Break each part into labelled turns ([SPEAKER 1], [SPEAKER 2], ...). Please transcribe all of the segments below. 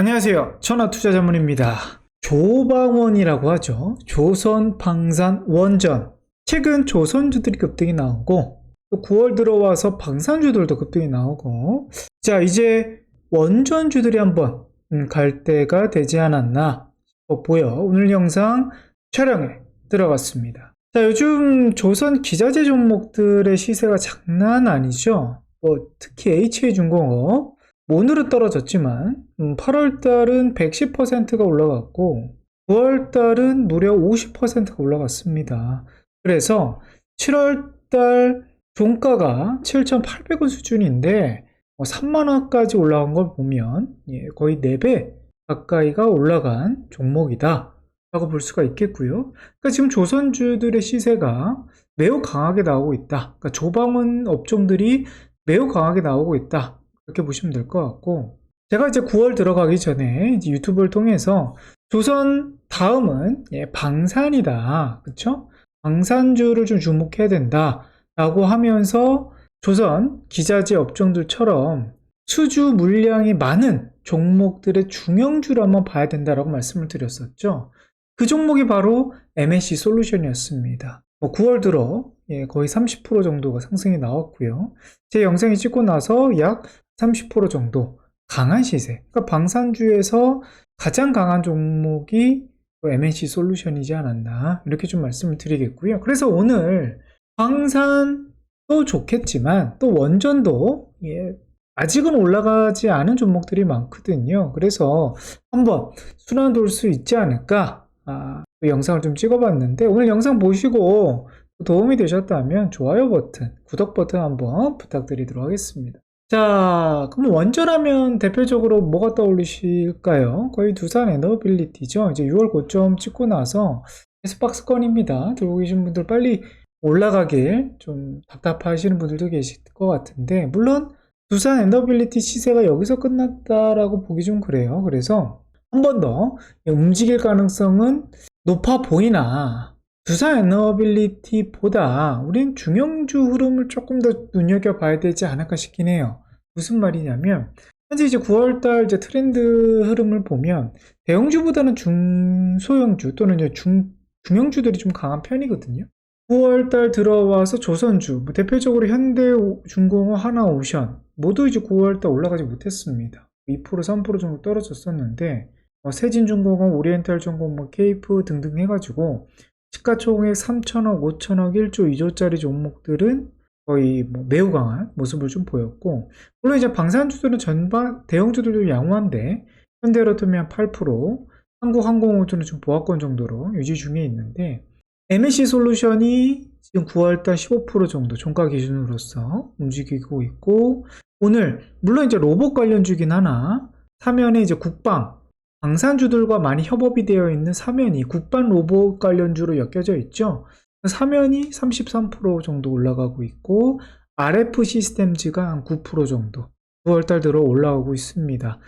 [SPEAKER 1] 안녕하세요. 천하투자자문입니다. 조방원이라고 하죠. 조선 방산 원전. 최근 조선주들이 급등이 나오고 또 9월 들어와서 방산주들도 급등이 나오고 자 이제 원전주들이 한번 음, 갈 때가 되지 않았나 싶었고요. 오늘 영상 촬영에 들어갔습니다. 자 요즘 조선 기자재 종목들의 시세가 장난 아니죠. 뭐 특히 HA중공업 오늘은 떨어졌지만 8월달은 110%가 올라갔고 9월달은 무려 50%가 올라갔습니다. 그래서 7월달 종가가 7,800원 수준인데 3만원까지 올라간 걸 보면 예, 거의 4배 가까이가 올라간 종목이다 라고 볼 수가 있겠고요. 그러니까 지금 조선주들의 시세가 매우 강하게 나오고 있다. 그러니까 조방원 업종들이 매우 강하게 나오고 있다. 그렇게 보시면 될 것 같고 제가 이제 9월 들어가기 전에 이제 유튜브를 통해서 조선 다음은 예, 방산이다. 그쵸? 방산주를 좀 주목해야 된다 라고 하면서 조선 기자재 업종들처럼 수주 물량이 많은 종목들의 중형주를 한번 봐야 된다라고 말씀을 드렸었죠. 그 종목이 바로 MSC 솔루션이었습니다. 뭐 9월 들어 예, 거의 30% 정도가 상승이 나왔고요. 제 영상이 찍고 나서 약 30% 정도 강한 시세. 그러니까 방산주에서 가장 강한 종목이 MNC 솔루션이지 않았나 이렇게 좀 말씀을 드리겠고요. 그래서 오늘 방산도 좋겠지만 또 원전도 예, 아직은 올라가지 않은 종목들이 많거든요. 그래서 한번 순환 돌 수 있지 않을까 아, 그 영상을 좀 찍어봤는데 오늘 영상 보시고 도움이 되셨다면 좋아요 버튼, 구독 버튼 한번 부탁드리도록 하겠습니다. 자, 그럼 원전하면 대표적으로 뭐가 떠올리실까요? 거의 두산 에너빌리티죠. 이제 6월 고점 찍고 나서 에스박스권입니다. 들고 계신 분들 빨리 올라가길 좀 답답하시는 분들도 계실 것 같은데, 물론 두산 에너빌리티 시세가 여기서 끝났다라고 보기 좀 그래요. 그래서 한 번 더 움직일 가능성은 높아 보이나, 두산 에너빌리티보다 우린 중형주 흐름을 조금 더 눈여겨봐야 되지 않을까 싶긴 해요. 무슨 말이냐면, 현재 이제 9월달 이제 트렌드 흐름을 보면, 대형주보다는 중소형주 또는 중, 중형주들이 좀 강한 편이거든요. 9월달 들어와서 조선주, 뭐 대표적으로 현대중공업, 하나오션, 모두 이제 9월달 올라가지 못했습니다. 2% 3% 정도 떨어졌었는데, 어, 세진중공업, 오리엔탈중공업, 뭐 케이프 등등 해가지고 시가총액 3천억, 5천억, 1조, 2조짜리 종목들은 거의 뭐 매우 강한 모습을 좀 보였고 물론 이제 방산주들은 전반 대형주들도 양호한데 현대로터면 8%, 한국항공우주는 좀 보합권 정도로 유지 중에 있는데 MSC 솔루션이 지금 9월달 15% 정도 종가 기준으로서 움직이고 있고 오늘 물론 이제 로봇 관련주긴 하나 사면에 이제 국방 방산주들과 많이 협업이 되어 있는 사면이 국반 로봇 관련주로 엮여져 있죠. 사면이 33% 정도 올라가고 있고 RF 시스템즈가 한 9% 정도 9월달 들어 올라오고 있습니다.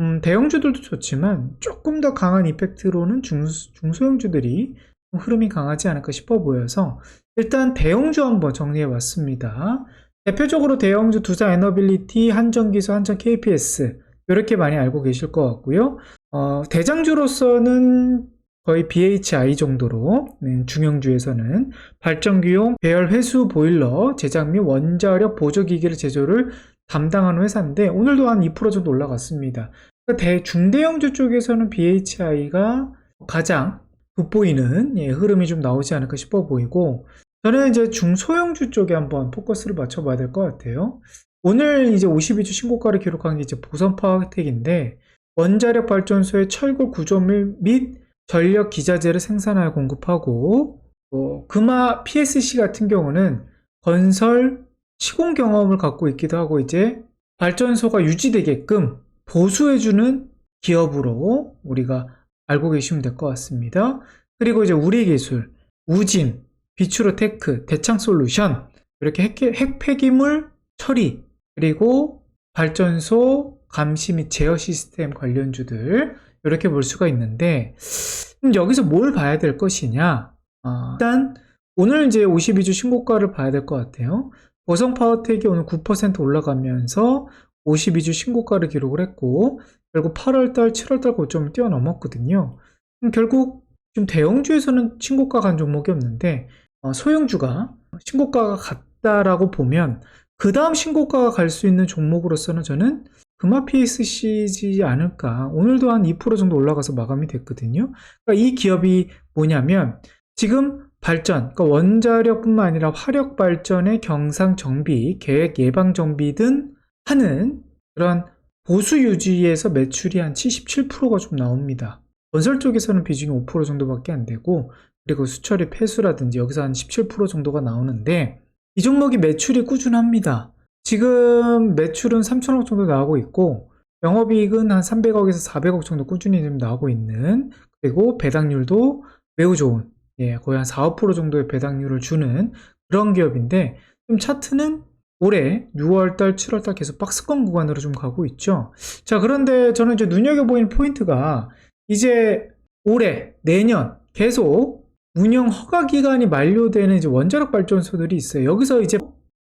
[SPEAKER 1] 음, 대형주들도 좋지만 조금 더 강한 이펙트로는 중, 중소형주들이 흐름이 강하지 않을까 싶어 보여서 일단 대형주 한번 정리해 봤습니다. 대표적으로 대형주 두산 에너빌리티, 한전기수, 한전 KPS 이렇게 많이 알고 계실 것 같고요. 어, 대장주로서는 거의 BHI 정도로 네, 중형주에서는 발전기용 배열 회수 보일러 제작 및 원자력 보조기기를 제조를 담당하는 회사인데 오늘도 한 2% 정도 올라갔습니다. 그러니까 대, 중대형주 쪽에서는 BHI가 가장 돋보이는 예, 흐름이 좀 나오지 않을까 싶어 보이고 저는 이제 중소형주 쪽에 한번 포커스를 맞춰봐야 될 것 같아요. 오늘 이제 52주 신고가를 기록한 게 이제 보선파워텍인데 원자력 발전소의 철골 구조물 및 전력 기자재를 생산하여 공급하고 뭐 금화 PSC 같은 경우는 건설 시공 경험을 갖고 있기도 하고 이제 발전소가 유지되게끔 보수해주는 기업으로 우리가 알고 계시면 될 것 같습니다. 그리고 이제 우리기술, 우진, 비추로테크, 대창솔루션 이렇게 핵, 핵 폐기물 처리 그리고 발전소 감시 및 제어 시스템 관련주들 이렇게 볼 수가 있는데 여기서 뭘 봐야 될 것이냐 어, 일단 오늘 이제 52주 신고가를 봐야 될 것 같아요 보성 파워텍이 오늘 9% 올라가면서 52주 신고가를 기록을 했고 결국 8월달, 7월달 고점을 뛰어넘었거든요. 결국 지금 대형주에서는 신고가 간 종목이 없는데 어, 소형주가 신고가가 갔다라고 보면 그 다음 신고가가 갈 수 있는 종목으로서는 저는 금화 PSC지 않을까. 오늘도 한 2% 정도 올라가서 마감이 됐거든요. 그러니까 이 기업이 뭐냐면 지금 발전, 그러니까 원자력뿐만 아니라 화력 발전의 경상 정비, 계획 예방 정비 등 하는 그런 보수 유지에서 매출이 한 77%가 좀 나옵니다. 건설 쪽에서는 비중이 5% 정도밖에 안 되고 그리고 수처리 폐수라든지 여기서 한 17% 정도가 나오는데 이 종목이 매출이 꾸준합니다. 지금 매출은 3천억 정도 나오고 있고 영업이익은 한 300억에서 400억 정도 꾸준히 좀 나오고 있는 그리고 배당률도 매우 좋은 예, 거의 한 4, 5% 정도의 배당률을 주는 그런 기업인데 좀 차트는 올해 6월달, 7월달 계속 박스권 구간으로 좀 가고 있죠. 자, 그런데 저는 이제 눈여겨보이는 포인트가 이제 올해, 내년 계속 운영 허가 기간이 만료되는 이제 원자력 발전소들이 있어요. 여기서 이제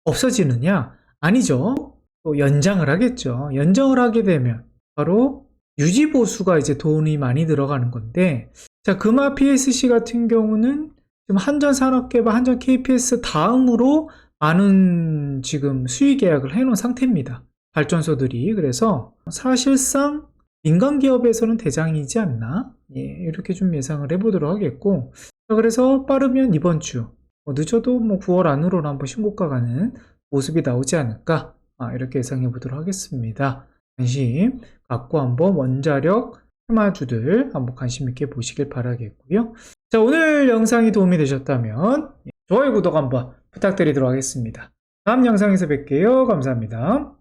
[SPEAKER 1] 없어지느냐? 아니죠. 또 연장을 하겠죠. 연장을 하게 되면 바로 유지 보수가 이제 돈이 많이 들어가는 건데 자, 금화 PSC 같은 경우는 지금 한전 산업개발, 한전 KPS 다음으로 많은 지금 수의 계약을 해 놓은 상태입니다. 발전소들이. 그래서 사실상 민간 기업에서는 대장이지 않나? 예, 이렇게 좀 예상을 해보도록 하겠고. 자, 그래서 빠르면 이번 주, 뭐 늦어도 뭐 9월 안으로는 한번 신고가 가는 모습이 나오지 않을까? 아, 이렇게 예상해 보도록 하겠습니다. 관심 갖고 한번 원자력 테마주들 한번 관심 있게 보시길 바라겠고요. 자, 오늘 영상이 도움이 되셨다면 좋아요, 구독 한번 부탁드리도록 하겠습니다. 다음 영상에서 뵐게요. 감사합니다.